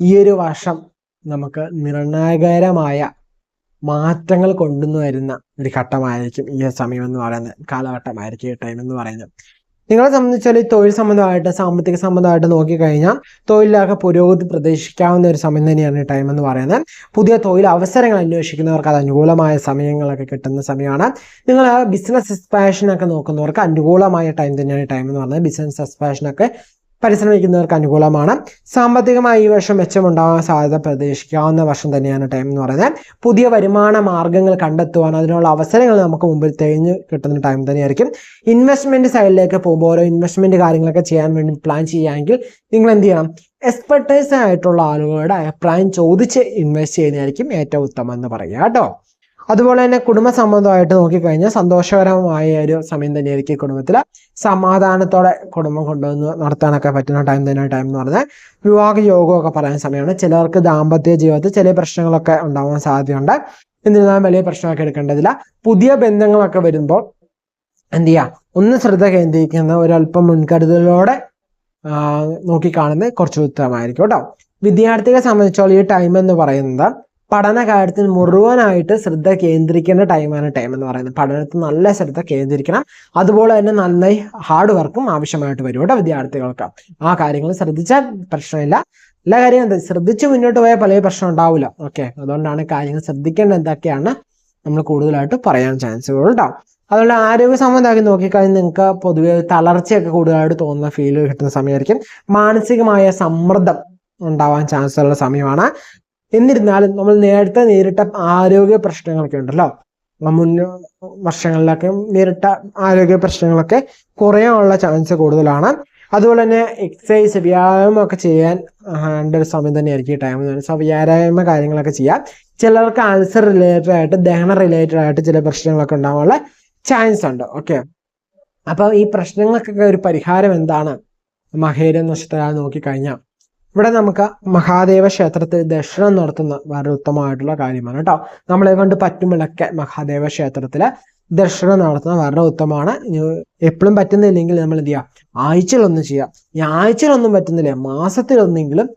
ഈ ഒരു വർഷം നമുക്ക് നിർണായകരമായ മാറ്റങ്ങൾ കൊണ്ടുവന്നു വരുന്ന ഒരു ഘട്ടമായിരിക്കും ഈ സമയം എന്ന് പറയുന്നത് കാലഘട്ടമായിരിക്കും ഈ ടൈം എന്ന് പറയുന്നത്. നിങ്ങളെ സംബന്ധിച്ചാൽ ഈ തൊഴിൽ സംബന്ധമായിട്ട് സാമ്പത്തിക സംബന്ധമായിട്ട് നോക്കിക്കഴിഞ്ഞാൽ തൊഴിലൊക്കെ പുരോഗതി പ്രതീക്ഷിക്കാവുന്ന ഒരു സമയം തന്നെയാണ് ഈ ടൈം എന്ന് പറയുന്നത്. പുതിയ തൊഴിൽ അവസരങ്ങൾ അന്വേഷിക്കുന്നവർക്ക് അത് അനുകൂലമായ സമയങ്ങളൊക്കെ കിട്ടുന്ന സമയമാണ്. നിങ്ങൾ ബിസിനസ് എക്സ്പാഷനൊക്കെ നോക്കുന്നവർക്ക് അനുകൂലമായ ടൈം തന്നെയാണ് ഈ ടൈം എന്ന് പറയുന്നത്. ബിസിനസ് എക്സ്പാഷൻ ഒക്കെ പരിശ്രമിക്കുന്നവർക്ക് അനുകൂലമാണ്. സാമ്പത്തികമായി ഈ വർഷം മെച്ചമുണ്ടാകാൻ സാധ്യത പ്രതീക്ഷിക്കാവുന്ന വർഷം തന്നെയാണ് ടൈം എന്ന് പറയുന്നത്. പുതിയ വരുമാന മാർഗങ്ങൾ കണ്ടെത്തുവാൻ അതിനുള്ള അവസരങ്ങൾ നമുക്ക് മുമ്പിൽ തെളിഞ്ഞ് കിട്ടുന്ന ടൈം തന്നെയായിരിക്കും. ഇൻവെസ്റ്റ്മെന്റ് സൈഡിലേക്ക് പോകുമ്പോൾ ഓരോ ഇൻവെസ്റ്റ്മെന്റ് കാര്യങ്ങളൊക്കെ ചെയ്യാൻ വേണ്ടി പ്ലാൻ ചെയ്യുകയാണെങ്കിൽ നിങ്ങൾ എന്ത് ചെയ്യണം? എക്സ്പെർട്ടൈസ് ആയിട്ടുള്ള ആളുകളുടെ അഭിപ്രായം ചോദിച്ച് ഇൻവെസ്റ്റ് ചെയ്യുന്നതായിരിക്കും ഏറ്റവും ഉത്തമം എന്ന് പറയുക കേട്ടോ. അതുപോലെ തന്നെ കുടുംബ സംബന്ധമായിട്ട് നോക്കിക്കഴിഞ്ഞാൽ സന്തോഷകരമായ ഒരു സമയം തന്നെയായിരിക്കും കുടുംബത്തിൽ സമാധാനത്തോടെ കുടുംബം കൊണ്ടുവന്ന് നടത്താനൊക്കെ പറ്റുന്ന ടൈം തന്നെ ടൈം എന്ന് പറഞ്ഞാൽ വിവാഹ യോഗമൊക്കെ പറയുന്ന സമയമാണ്. ചിലർക്ക് ദാമ്പത്യ ജീവിതത്തിൽ ചില പ്രശ്നങ്ങളൊക്കെ ഉണ്ടാവാൻ സാധ്യതയുണ്ട്. എന്നിരുന്നാലും വലിയ പ്രശ്നമൊക്കെ എടുക്കേണ്ടതില്ല. പുതിയ ബന്ധങ്ങളൊക്കെ വരുമ്പോൾ എന്ത് ചെയ്യുക ഒന്ന് ശ്രദ്ധ കേന്ദ്രീകരിക്കുന്ന ഒരല്പം മുൻകരുതലോടെ നോക്കിക്കാണുന്നത് കുറച്ച് ഉത്തമമായിരിക്കും കേട്ടോ. വിദ്യാർത്ഥികളെ സംബന്ധിച്ചോളം ഈ ടൈം എന്ന് പറയുന്നത് പഠന കാര്യത്തിൽ മുഴുവനായിട്ട് ശ്രദ്ധ കേന്ദ്രിക്കേണ്ട ടൈമാണ് ടൈം എന്ന് പറയുന്നത്. പഠനത്തിൽ നല്ല ശ്രദ്ധ കേന്ദ്രീകരിക്കണം അതുപോലെ തന്നെ നന്നായി ഹാർഡ് വർക്കും ആവശ്യമായിട്ട് വരും കേട്ടോ വിദ്യാർത്ഥികൾക്ക്. ആ കാര്യങ്ങൾ ശ്രദ്ധിച്ചാൽ പ്രശ്നമില്ല. എല്ലാ കാര്യം എന്താ ശ്രദ്ധിച്ച് മുന്നോട്ട് പോയാൽ പല പ്രശ്നം ഉണ്ടാവില്ല. ഓക്കെ അതുകൊണ്ടാണ് കാര്യങ്ങൾ ശ്രദ്ധിക്കേണ്ടത് എന്തൊക്കെയാണ് നമ്മൾ കൂടുതലായിട്ട് പറയാൻ ചാൻസുകൾ ഉണ്ടാവും അതുകൊണ്ട് ആരോഗ്യ സംബന്ധമാക്കി നോക്കിക്കഴിഞ്ഞാൽ നിങ്ങൾക്ക് പൊതുവെ തളർച്ചയൊക്കെ കൂടുതലായിട്ട് തോന്നുന്ന ഫീൽ കിട്ടുന്ന സമയമായിരിക്കും. മാനസികമായ സമ്മർദ്ദം ഉണ്ടാവാൻ ചാൻസ് ഉള്ള സമയമാണ്. എന്നിരുന്നാലും നമ്മൾ നേരത്തെ നേരിട്ട ആരോഗ്യ പ്രശ്നങ്ങളൊക്കെ ഉണ്ടല്ലോ. മുൻ വർഷങ്ങളിലൊക്കെ നേരിട്ട ആരോഗ്യ പ്രശ്നങ്ങളൊക്കെ കുറയാനുള്ള ചാൻസ് കൂടുതലാണ്. അതുപോലെ തന്നെ എക്സസൈസ് വ്യായാമം ഒക്കെ ചെയ്യാൻ ഒരു സമയം തന്നെയായിരിക്കും ഈ ടൈം സോ വ്യായാമ കാര്യങ്ങളൊക്കെ ചെയ്യാം ചിലർക്ക് ആൻസർ റിലേറ്റഡ് ആയിട്ട് ദഹന റിലേറ്റഡ് ആയിട്ട് ചില പ്രശ്നങ്ങളൊക്കെ ഉണ്ടാവാനുള്ള ചാൻസ് ഉണ്ട്. ഓക്കെ അപ്പോൾ ഈ പ്രശ്നങ്ങൾക്കൊക്കെ ഒരു പരിഹാരം എന്താണ്? മഹേര നക്ഷത്ര നോക്കിക്കഴിഞ്ഞാൽ ഇവിടെ നമുക്ക് മഹാദേവ ക്ഷേത്രത്തിൽ ദർശനം നടത്തുന്ന വളരെ ഉത്തമമായിട്ടുള്ള കാര്യമാണ് കേട്ടോ. നമ്മളെ കൊണ്ട് പറ്റുമ്പോഴൊക്കെ മഹാദേവ ക്ഷേത്രത്തിൽ ദർശനം നടത്തുന്ന വളരെ ഉത്തമമാണ്. എപ്പോഴും പറ്റുന്നില്ലെങ്കിൽ നമ്മൾ എന്ത് ചെയ്യാം? ആഴ്ചയിലൊന്നും ചെയ്യാം. ഈ ആഴ്ചയിലൊന്നും പറ്റുന്നില്ല. മാസത്തിലൊന്നെങ്കിലും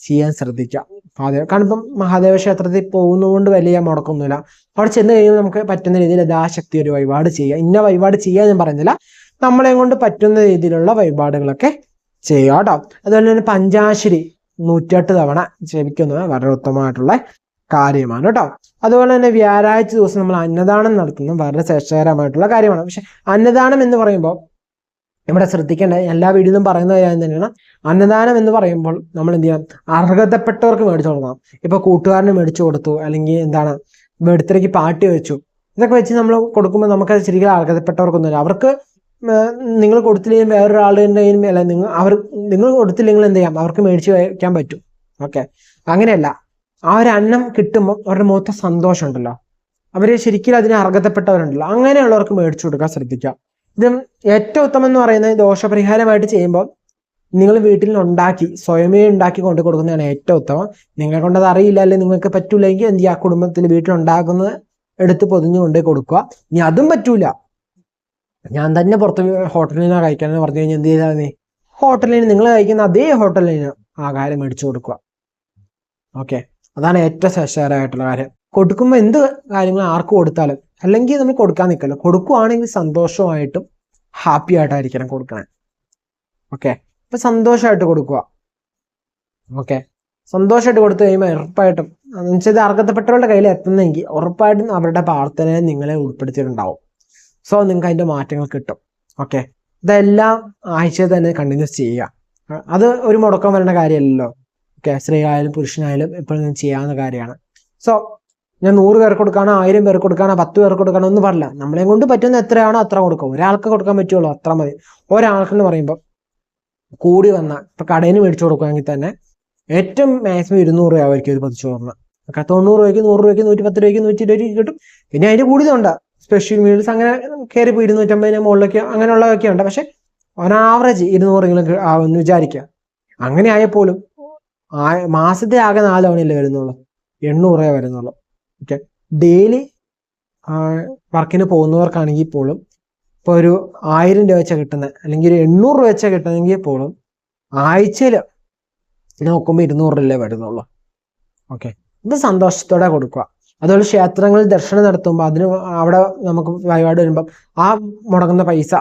ചെയ്യാൻ ശ്രദ്ധിക്കാം. മഹാദേവ കാരണം ഇപ്പം മഹാദേവ ക്ഷേത്രത്തിൽ പോകുന്നതുകൊണ്ട് വലിയ മുടക്കൊന്നുമില്ല അവിടെ ചെന്ന് കഴിയുമ്പോൾ നമുക്ക് പറ്റുന്ന രീതിയിൽ യഥാശക്തി ഒരു വഴിപാട് ചെയ്യുക ഇന്ന വഴിപാട് ചെയ്യാൻ ഞാൻ പറയുന്നില്ല നമ്മളെ കൊണ്ട് പറ്റുന്ന രീതിയിലുള്ള വഴിപാടുകളൊക്കെ ചെയ്യുക കേട്ടോ. അതുപോലെ തന്നെ പഞ്ചാശരി നൂറ്റെട്ട് തവണ ജപിക്കുന്നത് വളരെ ഉത്തമമായിട്ടുള്ള കാര്യമാണ് കേട്ടോ. അതുപോലെ തന്നെ വ്യാഴാഴ്ച ദിവസം നമ്മൾ അന്നദാനം നടത്തുന്നത് വളരെ ശ്രേഷ്ഠകരമായിട്ടുള്ള കാര്യമാണ്. പക്ഷെ അന്നദാനം എന്ന് പറയുമ്പോൾ ഇവിടെ ശ്രദ്ധിക്കേണ്ട എല്ലാ വീഡിയോയിലും പറയുന്ന കാര്യം തന്നെയാണ്. അന്നദാനം എന്ന് പറയുമ്പോൾ നമ്മൾ എന്ത് ചെയ്യണം? അർഹതപ്പെട്ടവർക്ക് മേടിച്ചു കൊടുക്കണം. ഇപ്പൊ കൂട്ടുകാരന് മേടിച്ചു കൊടുത്തു അല്ലെങ്കിൽ എന്താണ് വെടുത്തിലേക്ക് പാട്ടി വെച്ചു. ഇതൊക്കെ വെച്ച് നമ്മൾ കൊടുക്കുമ്പോൾ നമുക്ക് ശരിക്കും അർഹതപ്പെട്ടവർക്കൊന്നുമില്ല. അവർക്ക് നിങ്ങൾ കൊടുത്തില്ലെങ്കിൽ വേറൊരാളുടെ അല്ല നിങ്ങൾ അവർ നിങ്ങൾ കൊടുത്തില്ലെങ്കിൽ എന്ത് ചെയ്യാം? അവർക്ക് മേടിച്ച് വയ്ക്കാൻ പറ്റും. ഓക്കെ. അങ്ങനെയല്ല. ആ ഒരു അന്നം കിട്ടുമ്പോൾ അവരുടെ മുഖത്തെ സന്തോഷം ഉണ്ടല്ലോ അവർ ശരിക്കും അതിന് അർഹതപ്പെട്ടവരുണ്ടല്ലോ. അങ്ങനെയുള്ളവർക്ക് മേടിച്ചു കൊടുക്കാൻ ശ്രദ്ധിക്കാം ഇത് ഏറ്റവും ഉത്തമം എന്ന് പറയുന്നത് ദോഷപരിഹാരമായിട്ട് ചെയ്യുമ്പോൾ നിങ്ങൾ വീട്ടിൽ ഉണ്ടാക്കി സ്വയമേ ഉണ്ടാക്കി കൊണ്ടു കൊടുക്കുന്നതാണ് ഏറ്റവും ഉത്തമം. നിങ്ങളെ കൊണ്ടത് അറിയില്ല അല്ലെങ്കിൽ നിങ്ങൾക്ക് പറ്റൂലെങ്കിൽ എന്ത് ചെയ്യുക കുടുംബത്തിൽ വീട്ടിലുണ്ടാക്കുന്നത് എടുത്ത് പൊതിഞ്ഞു കൊണ്ടേ കൊടുക്കുക. ഇനി അതും പറ്റൂല. ഞാൻ തന്നെ പുറത്ത് ഹോട്ടലിൽ നിന്നാണ് കഴിക്കാനെന്ന് പറഞ്ഞു കഴിഞ്ഞാൽ എന്ത് ചെയ്താൽ മതി ഹോട്ടലിൽ നിങ്ങൾ കഴിക്കുന്ന അതേ ഹോട്ടലിൽ നിന്ന് ആഹാരം മേടിച്ചു കൊടുക്കുക. ഓക്കെ അതാണ് ഏറ്റവും ശ്രേഷ്ഠകരമായിട്ടുള്ള കാര്യം. കൊടുക്കുമ്പോൾ എന്ത് കാര്യങ്ങൾ ആർക്ക് കൊടുത്താലും അല്ലെങ്കിൽ നമ്മൾ കൊടുക്കാൻ നിൽക്കല്ലോ കൊടുക്കുവാണെങ്കിൽ സന്തോഷമായിട്ടും ഹാപ്പി ആയിട്ടായിരിക്കണം കൊടുക്കണേ. ഓക്കെ അപ്പൊ സന്തോഷമായിട്ട് കൊടുക്കുക. ഓക്കെ സന്തോഷമായിട്ട് കൊടുത്തു കഴിയുമ്പോൾ ഉറപ്പായിട്ടും എന്നുവെച്ചാൽ ഇത് അർഹതപ്പെട്ടവരുടെ കയ്യിൽ എത്തുന്നെങ്കിൽ ഉറപ്പായിട്ടും അവരുടെ പ്രാർത്ഥനയെ നിങ്ങളെ ഉൾപ്പെടുത്തിയിട്ടുണ്ടാവും. സോ നിങ്ങൾക്ക് അതിന്റെ മാറ്റങ്ങൾ കിട്ടും. ഓക്കെ ഇതെല്ലാം ആഴ്ച തന്നെ കണ്ടിന്യൂസ് ചെയ്യുക. അത് ഒരു മുടക്കം വരേണ്ട കാര്യമല്ലല്ലോ. ഓക്കെ സ്ത്രീ ആയാലും പുരുഷനായാലും എപ്പോഴും ചെയ്യാവുന്ന കാര്യമാണ്. സോ ഞാൻ നൂറ് പേർക്ക് കൊടുക്കാനോ ആയിരം പേർക്ക് കൊടുക്കാനോ പത്ത് പേർക്ക് കൊടുക്കാനോ ഒന്നും പറയില്ല നമ്മളെ കൊണ്ട് പറ്റുന്ന എത്രയാണോ അത്ര കൊടുക്കും. ഒരാൾക്ക് കൊടുക്കാൻ പറ്റുള്ളൂ അത്ര മതി. ഒരാൾക്കെന്ന് പറയുമ്പോൾ കൂടി വന്ന ഇപ്പൊ കടയിൽ മേടിച്ചു കൊടുക്കുകയാണെങ്കിൽ തന്നെ ഏറ്റവും മാക്സിമം ഇരുന്നൂറ് രൂപ ആയിരിക്കും ഒരു പതിച്ചോറിന്. തൊണ്ണൂറ് രൂപയ്ക്ക് നൂറ് രൂപയ്ക്ക് നൂറ്റി പത്ത് രൂപയ്ക്ക് നൂറ്റി ഇരുപത് രൂപയ്ക്ക് കിട്ടും. പിന്നെ അതിന്റെ കൂടുതലുണ്ട് സ്പെഷ്യൽ മീൽസ് അങ്ങനെ കയറി പോയി ഇരുന്നൂറ്റമ്പതിന് മുകളിലേക്ക് അങ്ങനെയുള്ളതൊക്കെ ഉണ്ട്. പക്ഷെ ഓൺ ആവറേജ് ഇരുന്നൂറെങ്കിലും ആവുമെന്ന് വിചാരിക്കുക. അങ്ങനെ ആയപ്പോലും മാസത്തെ ആകെ നാല് തവണയല്ലേ വരുന്നുള്ളൂ. എണ്ണൂറേ വരുന്നുള്ളൂ. ഓക്കെ ഡെയിലി വർക്കിന് പോകുന്നവർക്കാണെങ്കിൽ പോലും ഇപ്പോൾ ഒരു ആയിരം രൂപ വെച്ചാൽ കിട്ടുന്നത് അല്ലെങ്കിൽ ഒരു എണ്ണൂറ് രൂപ വെച്ചാൽ കിട്ടുന്നെങ്കിൽ പോലും ആഴ്ചയിൽ നോക്കുമ്പോൾ ഇരുന്നൂറ് രൂപയല്ലേ വരുന്നുള്ളൂ. ഓക്കെ ഇത് സന്തോഷത്തോടെ കൊടുക്കുക. അതുപോലെ ക്ഷേത്രങ്ങളിൽ ദർശനം നടത്തുമ്പോൾ അതിന് അവിടെ നമുക്ക് വഴിപാട് വരുമ്പോൾ ആ മുടങ്ങുന്ന പൈസ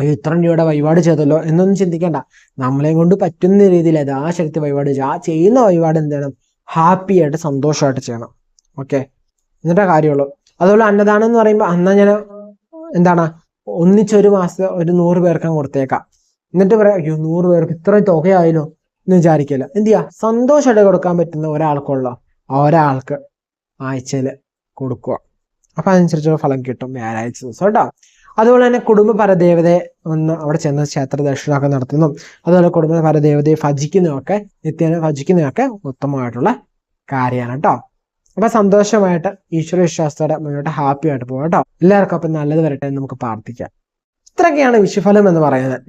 അയ്യോ ഇത്ര രൂപയുടെ വഴിപാട് ചെയ്തല്ലോ എന്നൊന്നും ചിന്തിക്കേണ്ട. നമ്മളെ കൊണ്ട് പറ്റുന്ന രീതിയിൽ യഥാശക്തി വഴിപാട് ചെയ്യുക ആ ചെയ്യുന്ന വഴിപാട് എന്ത് ചെയ്യണം ഹാപ്പി ആയിട്ട് സന്തോഷമായിട്ട് ചെയ്യണം. ഓക്കെ? എന്നിട്ടേ കാര്യമുള്ളൂ. അതുപോലെ അന്നദാനം എന്ന് പറയുമ്പോൾ അന്നാ ഞാൻ എന്താണ്? ഒന്നിച്ചൊരു മാസം ഒരു നൂറ് പേർക്കും കൊടുത്തേക്കാം. എന്നിട്ട് പറയാം അയ്യോ നൂറ് പേർക്ക് ഇത്ര തുകയായാലോ എന്ന് വിചാരിക്കില്ല. എന്ത് ചെയ്യാ സന്തോഷമായിട്ട് കൊടുക്കാൻ പറ്റുന്ന ഒരാൾക്കുള്ള. ഒരാൾക്ക്. ആഴ്ചയിൽ കൊടുക്കുക. അപ്പൊ അതനുസരിച്ചുള്ള ഫലം കിട്ടും വ്യാഴാഴ്ച ദിവസം കേട്ടോ. അതുപോലെ തന്നെ കുടുംബ പരദേവതയെ ഒന്ന് അവിടെ ചെന്ന് ക്ഷേത്ര ദക്ഷിണമൊക്കെ നടത്തുന്നു. അതുപോലെ കുടുംബ പരദേവതയെ ഭജിക്കുന്നതൊക്കെ നിത്യേന ഭജിക്കുന്നതൊക്കെ ഉത്തമമായിട്ടുള്ള കാര്യമാണ് കേട്ടോ. അപ്പൊ സന്തോഷമായിട്ട് ഈശ്വര വിശ്വാസത്തോടെ മുന്നോട്ട് ഹാപ്പി ആയിട്ട് പോകാം കേട്ടോ. എല്ലാവർക്കും അപ്പം നല്ലത് വരട്ടെ എന്ന് നമുക്ക് പ്രാർത്ഥിക്കാം. ഇത്രയൊക്കെയാണ് വിഷുഫലം എന്ന് പറയുന്നത്.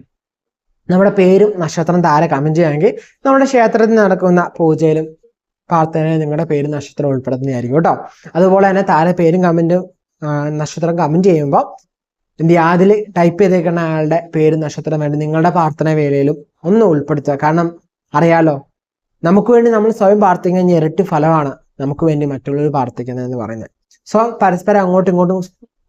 നമ്മുടെ പേരും നക്ഷത്രം താരെ കമന്റ് ചെയ്യാമെങ്കിൽ നമ്മുടെ ക്ഷേത്രത്തിൽ നടക്കുന്ന പൂജയിലും പ്രാർത്ഥനയിലും നിങ്ങളുടെ പേര് നക്ഷത്രം ഉൾപ്പെടുത്തുന്നതായിരിക്കും കേട്ടോ. അതുപോലെ തന്നെ താരെ പേരും കമന്റും നക്ഷത്രം കമന്റ് ചെയ്യുമ്പോൾ എന്ത് അതിൽ ടൈപ്പ് ചെയ്തേക്കുന്ന ആളുടെ പേര് നക്ഷത്രം വേണ്ടി നിങ്ങളുടെ പ്രാർത്ഥന വേലയിലും ഒന്ന് ഉൾപ്പെടുത്തുക. കാരണം അറിയാലോ നമുക്ക് വേണ്ടി നമ്മൾ സ്വയം പ്രാർത്ഥിക്കുന്ന ഇരട്ടി ഫലമാണ് നമുക്ക് വേണ്ടി മറ്റുള്ളവർ പ്രാർത്ഥിക്കുന്നത് എന്ന് പറയുന്നത്. സോ പരസ്പരം അങ്ങോട്ടും ഇങ്ങോട്ടും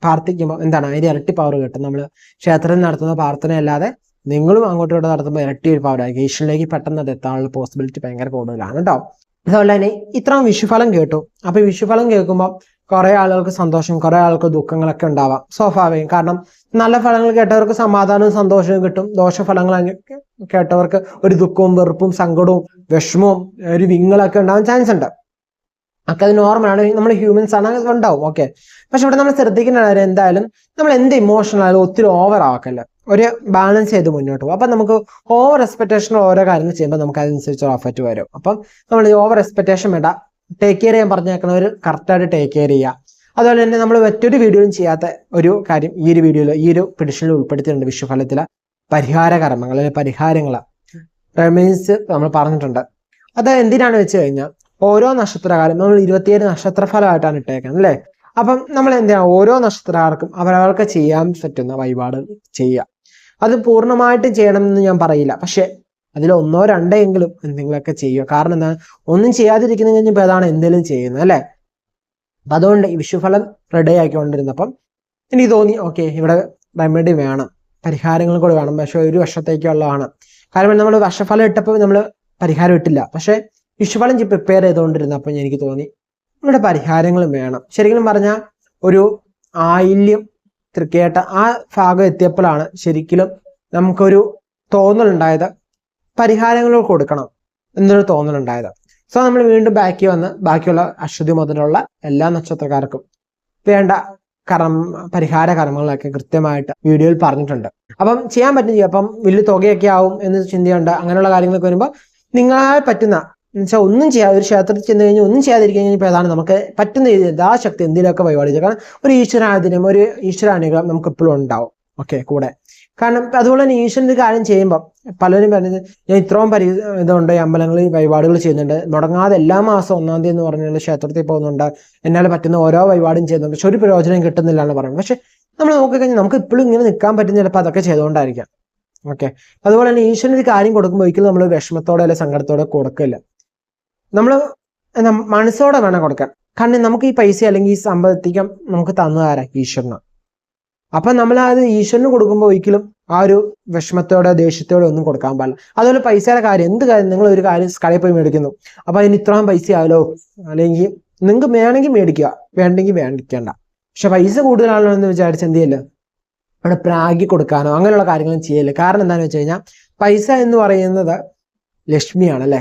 പ്രാർത്ഥിക്കുമ്പോൾ എന്താണ്? അതിന്റെ ഇരട്ടി പവർ കിട്ടും. നമ്മൾ ക്ഷേത്രത്തിൽ നടത്തുന്ന പ്രാർത്ഥന അല്ലാതെ നിങ്ങളും അങ്ങോട്ടും ഇങ്ങോട്ടും നടത്തുമ്പോൾ ഇരട്ടി ഒരു പവർ ആയിരിക്കും. ഈശ്വരനിലേക്ക് പെട്ടെന്ന് അത് എത്താനുള്ള പോസിബിലിറ്റി ഭയങ്കര കൂടുതലാണ് കേട്ടോ. അതുപോലെ തന്നെ ഇത്രയും വിഷുഫലം കേട്ടു. അപ്പൊ വിഷുഫലം കേൾക്കുമ്പോൾ കുറെ ആളുകൾക്ക് സന്തോഷം കുറെ ആൾക്ക് ദുഃഖങ്ങളൊക്കെ ഉണ്ടാവാം സ്വാഭാവികം. കാരണം നല്ല ഫലങ്ങൾ കേട്ടവർക്ക് സമാധാനവും സന്തോഷവും കിട്ടും. ദോഷഫലങ്ങൾ കേട്ടവർക്ക് ഒരു ദുഃഖവും വെറുപ്പും സങ്കടവും വിഷമവും ഒരു വിങ്ങളൊക്കെ ഉണ്ടാവാൻ ചാൻസ് ഉണ്ട്. ഒക്കെ അത് നോർമലാണ് നമ്മൾ ഹ്യൂമൻസ് ആണ് ഉണ്ടാവും. ഓക്കെ പക്ഷെ ഇവിടെ നമ്മൾ ശ്രദ്ധിക്കുന്ന കാര്യം എന്തായാലും നമ്മൾ എന്ത് ഇമോഷണൽ ആയാലും ഒത്തിരി ഓവർ ആക്കല്ല ഒരു ബാലൻസ് ചെയ്ത് മുന്നോട്ട് പോകും. അപ്പം നമുക്ക് ഓവർ എക്സ്പെക്ടേഷൻ ഓരോ കാര്യങ്ങൾ ചെയ്യുമ്പോൾ നമുക്ക് അതിനനുസരിച്ച് എഫക്റ്റ് വരും. അപ്പം നമ്മൾ ഈ ഓവർ എക്സ്പെക്ടേഷൻ വേണ്ട. ടേക്ക് കെയർ ചെയ്യാൻ പറഞ്ഞേക്കുന്നവർ കറക്റ്റായിട്ട് ടേക്ക് കെയർ ചെയ്യുക. അതുപോലെ തന്നെ നമ്മൾ മറ്റൊരു വീഡിയോയും ചെയ്യാത്ത ഒരു കാര്യം ഈ ഒരു വീഡിയോയിൽ ഈ ഒരു പിടിഷനിൽ ഉൾപ്പെടുത്തിയിട്ടുണ്ട് വിഷുഫലത്തിലെ പരിഹാര കർമ്മങ്ങൾ അല്ലെങ്കിൽ പരിഹാരങ്ങൾ റെമീൻസ് നമ്മൾ പറഞ്ഞിട്ടുണ്ട്. അത് എന്തിനാണ് വെച്ച് കഴിഞ്ഞാൽ ഓരോ നക്ഷത്രകാലം നമ്മൾ ഇരുപത്തിയേഴ് നക്ഷത്രഫലമായിട്ടാണ് ഇട്ടേക്കുന്നത് അല്ലേ? അപ്പം നമ്മൾ എന്തിനാണ് ഓരോ നക്ഷത്രക്കാർക്കും അവരവർക്ക് ചെയ്യാൻ പറ്റുന്ന വഴിപാട് ചെയ്യുക. അത് പൂർണമായിട്ടും ചെയ്യണമെന്ന് ഞാൻ പറയില്ല. പക്ഷെ അതിൽ ഒന്നോ രണ്ടോ എങ്കിലും എന്തെങ്കിലുമൊക്കെ ചെയ്യുക. കാരണം എന്താണ് ഒന്നും ചെയ്യാതിരിക്കുന്ന കഴിഞ്ഞപ്പോൾ അതാണ് എന്തെങ്കിലും ചെയ്യുന്നത് അല്ലേ? അപ്പം അതുകൊണ്ട് ഈ വിഷുഫലം റെഡി ആക്കിക്കൊണ്ടിരുന്നപ്പം എനിക്ക് തോന്നി ഓക്കെ ഇവിടെ റെമഡി വേണം. പരിഹാരങ്ങൾ കൂടെ വേണം. പക്ഷെ ഒരു വർഷത്തേക്കുള്ളതാണ് കാരണം നമ്മൾ വർഷഫലം ഇട്ടപ്പോൾ നമ്മൾ പരിഹാരം ഇട്ടില്ല. പക്ഷെ വിഷുഫലം പ്രിപ്പയർ ചെയ്തുകൊണ്ടിരുന്നപ്പോൾ എനിക്ക് തോന്നി നമ്മുടെ പരിഹാരങ്ങളും വേണം. ശരിക്കും പറഞ്ഞാൽ ഒരു ആയില്യം തൃക്കേട്ട ആ ഭാഗം എത്തിയപ്പോഴാണ് ശരിക്കും നമുക്കൊരു തോന്നലുണ്ടായത്. പരിഹാരങ്ങൾ കൊടുക്കണം എന്നൊരു തോന്നലുണ്ടായത്. സോ നമ്മൾ വീണ്ടും ബാക്കി വന്ന് ബാക്കിയുള്ള അശ്വതി മുതലുള്ള എല്ലാ നക്ഷത്രക്കാർക്കും വേണ്ട കർമ്മ പരിഹാര കർമ്മങ്ങളൊക്കെ കൃത്യമായിട്ട് വീഡിയോയിൽ പറഞ്ഞിട്ടുണ്ട്. അപ്പം ചെയ്യാൻ പറ്റും ചെയ്യും അപ്പം വലിയ തുകയൊക്കെ ആവും എന്ന് ചിന്തയുണ്ട് അങ്ങനെയുള്ള കാര്യങ്ങളൊക്കെ വരുമ്പോൾ നിങ്ങളാൽ പറ്റുന്ന എന്നുവെച്ചാൽ ഒന്നും ചെയ്യാതെ ഒരു ക്ഷേത്രത്തിൽ ചെന്ന് കഴിഞ്ഞാൽ ഒന്നും ചെയ്യാതിരിക്കാൻ കഴിഞ്ഞപ്പോൾ അതാണ് നമുക്ക് പറ്റുന്ന രീതിയിൽ ശക്തി എന്തിനൊക്കെ പരിപാടി കാരണം ഒരു ഈശ്വരാധീനം ഒരു ഈശ്വരാനുഗ്രഹം നമുക്ക് എപ്പോഴും ഉണ്ടാവും. ഓക്കെ കൂടെ. കാരണം അതുപോലെ തന്നെ ഈശ്വരന്റെ കാര്യം ചെയ്യുമ്പോൾ പലരും പറഞ്ഞത് ഞാൻ ഇത്രയും പരി ഇതുണ്ട് അമ്പലങ്ങളിൽ വഴിപാടുകൾ ചെയ്യുന്നുണ്ട്. മുടങ്ങാതെ എല്ലാ മാസം ഒന്നാം തീയതി എന്ന് പറഞ്ഞാൽ ക്ഷേത്രത്തിൽ പോകുന്നുണ്ട്. എന്നാൽ പറ്റുന്ന ഓരോ വഴിപാടും ചെയ്യുന്നുണ്ട്. പക്ഷെ ഒരു പ്രയോജനം കിട്ടുന്നില്ല എന്ന് പറയുന്നത്. പക്ഷെ നമ്മൾ നോക്കിക്കഴിഞ്ഞാൽ നമുക്ക് ഇപ്പോഴും ഇങ്ങനെ നിൽക്കാൻ പറ്റുന്ന ചിലപ്പോൾ അതൊക്കെ ചെയ്തുകൊണ്ടായിരിക്കാം. ഓക്കെ. അതുപോലെ തന്നെ ഈശ്വരന് ഒരു കാര്യം കൊടുക്കുമ്പോൾ ഒരിക്കലും നമ്മൾ വിഷമത്തോടെ അല്ലെങ്കിൽ സങ്കടത്തോടെ കൊടുക്കില്ല. നമ്മൾ മനസ്സോടെ വേണം കൊടുക്കാൻ. കാരണം നമുക്ക് ഈ പൈസ അല്ലെങ്കിൽ ഈ സമ്പത്തിക്കം നമുക്ക് തന്നതാരാ ഈശ്വരനാണ് അപ്പൊ നമ്മൾ അത് ഈശ്വരന് കൊടുക്കുമ്പോൾ ഒരിക്കലും ആ ഒരു വിഷമത്തോടെ ദേഷ്യത്തോടെ ഒന്നും കൊടുക്കാൻ പാടില്ല. അതുപോലെ പൈസയുടെ കാര്യം എന്ത് കാര്യം? നിങ്ങൾ ഒരു കാര്യം കടയിൽ പോയി മേടിക്കുന്നു. അപ്പൊ അതിന് ഇത്രയും പൈസ ആയാലോ? അല്ലെങ്കിൽ നിങ്ങൾക്ക് വേണമെങ്കിൽ മേടിക്കുക. വേണ്ടെങ്കിൽ വേണ്ടിക്കേണ്ട. പക്ഷെ പൈസ കൂടുതലാണല്ലോ എന്ന് വിചാരിച്ച് എന്ത് ചെയ്യല്ലോ അവിടെ പ്രാഗി കൊടുക്കാനോ അങ്ങനെയുള്ള കാര്യങ്ങളും ചെയ്യല്ലേ കാരണം എന്താണെന്ന് വെച്ച് കഴിഞ്ഞാൽ പൈസ എന്ന് പറയുന്നത് ലക്ഷ്മിയാണ് അല്ലെ